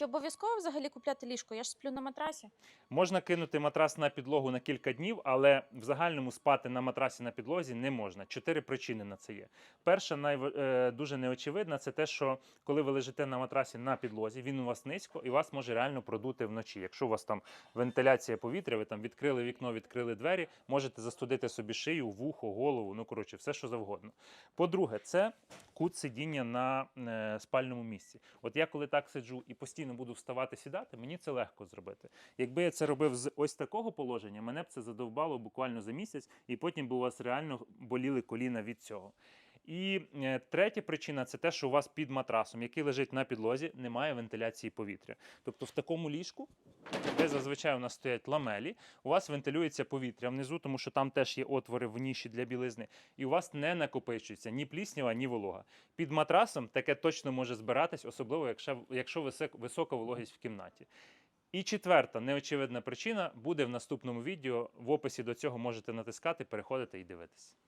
Чи обов'язково взагалі купляти ліжко? Я ж сплю на матрасі. Можна кинути матрас на підлогу на кілька днів, але в загальному спати на матрасі на підлозі не можна. Чотири причини на це є. Перша, найв... е, дуже неочевидна, це те, що коли ви лежите на матрасі на підлозі, він у вас низько і вас може реально продути вночі. Якщо у вас там вентиляція повітря, ви там відкрили вікно, відкрили двері, можете застудити собі шию, вухо, голову, ну коротше, все що завгодно. По-друге, це кут сидіння на е, спальному місці. От я коли так сиджу і постійно буду вставати сідати, мені це легко зробити. Якби я це робив з ось такого положення, мене б це задовбало буквально за місяць, і потім би у вас реально боліли коліна від цього. І е, третя причина це те, що у вас під матрасом, який лежить на підлозі, немає вентиляції повітря. Тобто в такому ліжку, де зазвичай у нас стоять ламелі, у вас вентилюється повітря внизу, тому що там теж є отвори в ніші для білизни, і у вас не накопичується ні пліснява, ні волога. Під матрасом таке точно може збиратись, особливо якщо, якщо висока вологість в кімнаті. І четверта неочевидна причина буде в наступному відео. В описі до цього можете натискати, переходити і дивитися.